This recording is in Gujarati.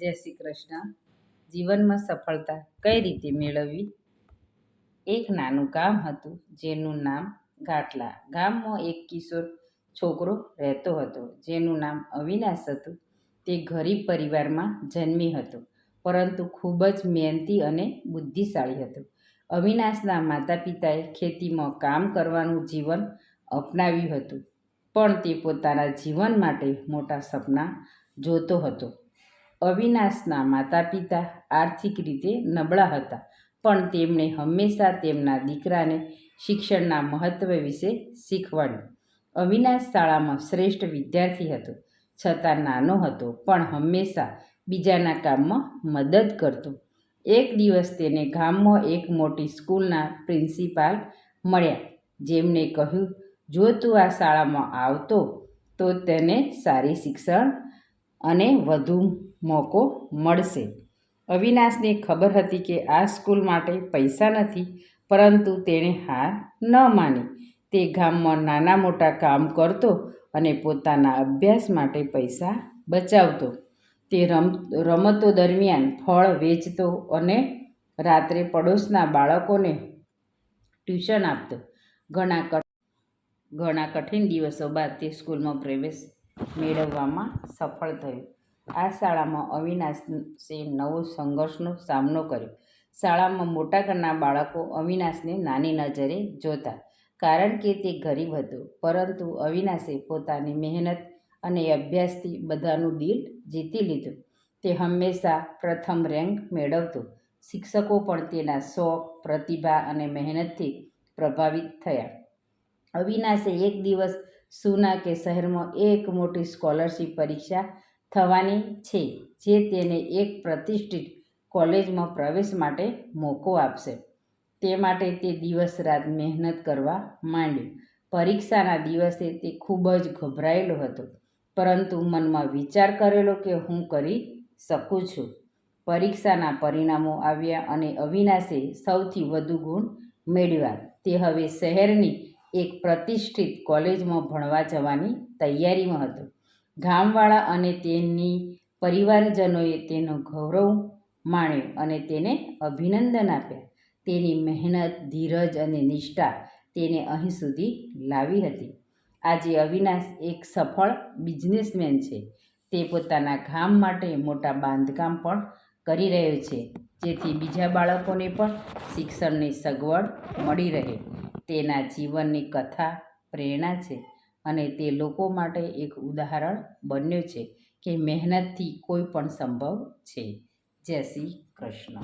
જય શ્રી કૃષ્ણ. જીવનમાં સફળતા કઈ રીતે મેળવવી? એક નાનું ગામ હતું, જેનું નામ ગાટલા. ગામમાં એક કિશોર છોકરો રહેતો હતો, જેનું નામ અવિનાશ હતું. તે ગરીબ પરિવારમાં જન્મી હતો, પરંતુ ખૂબ જ મહેનતી અને બુદ્ધિશાળી હતો. અવિનાશના માતા પિતાએ ખેતીમાં કામ કરવાનું જીવન અપનાવ્યું હતું, પણ તે પોતાના જીવન માટે મોટા સપના જોતો હતો. અવિનાશના માતા પિતા આર્થિક રીતે નબળા હતા, પણ તેમણે હંમેશા તેમના દીકરાને શિક્ષણના મહત્ત્વ વિશે શીખવાડ્યું. અવિનાશ શાળામાં શ્રેષ્ઠ વિદ્યાર્થી હતો, છતાં નાનો હતો, પણ હંમેશા બીજાના કામમાં મદદ કરતો. એક દિવસ તેને ગામમાં એક મોટી સ્કૂલના પ્રિન્સિપાલ મળ્યા, જેમણે કહ્યું, જો તું આ શાળામાં આવતો, તો તેને સારી શિક્ષણ અને વધુ મોકો મળશે. અવિનાશને ખબર હતી કે આ સ્કૂલ માટે પૈસા નથી, પરંતુ તેણે હાર ન માની. તે ગામમાં નાના મોટા કામ કરતો અને પોતાના અભ્યાસ માટે પૈસા બચાવતો. તે રમ, રમતો દરમિયાન ફળ વેચતો અને રાત્રે પડોશના બાળકોને ટ્યુશન આપતો. ઘણા ઘણા કઠિન દિવસો બાદ તે સ્કૂલમાં પ્રવેશ મેળવવામાં સફળ થયો. આ શાળામાં અવિનાશે નવો સંઘર્ષનો સામનો કર્યો. શાળામાં મોટા ઘરના બાળકો અવિનાશને નાની નજરે જોતા, કારણ કે તે ગરીબ હતો. પરંતુ અવિનાશે પોતાની મહેનત અને અભ્યાસથી બધાનું દિલ જીતી લીધું. તે હંમેશા પ્રથમ રેન્ક મેળવતો. શિક્ષકો પણ તેના શોખ, પ્રતિભા અને મહેનતથી પ્રભાવિત થયા. અવિનાશે એક દિવસ સુના કે શહેરમાં એક મોટી સ્કોલરશીપ પરીક્ષા થવાની છે, જે તેને એક પ્રતિષ્ઠિત કોલેજમાં પ્રવેશ માટે મોકો આપશે. તે માટે તે દિવસ રાત મહેનત કરવા માંડ્યું. પરીક્ષાના દિવસે તે ખૂબ જ ગભરાયેલો હતો, પરંતુ મનમાં વિચાર કરેલો કે હું કરી શકું છું. પરીક્ષાના પરિણામો આવ્યા અને અવિનાશે સૌથી વધુ ગુણ મેળવ્યા. તે હવે શહેરની એક પ્રતિષ્ઠિત કોલેજમાં ભણવા જવાની તૈયારીમાં હતો. ગામવાળા અને તેની પરિવારજનોએ તેનો ગૌરવ માણ્યો અને તેને અભિનંદન આપ્યા. તેની મહેનત, ધીરજ અને નિષ્ઠા તેને અહીં સુધી લાવી હતી. આજે અવિનાશ એક સફળ બિઝનેસમેન છે. તે પોતાના ગામ માટે મોટા બાંધકામ પણ કરી રહ્યો છે, જેથી બીજા બાળકોને પણ શિક્ષણની સગવડ મળી રહે. તેના જીવનની કથા પ્રેરણા છે અને તે લોકો માટે એક ઉદાહરણ બન્યો છે કે મહેનતથી કોઈ પણ સંભવ છે. જય શ્રી કૃષ્ણ.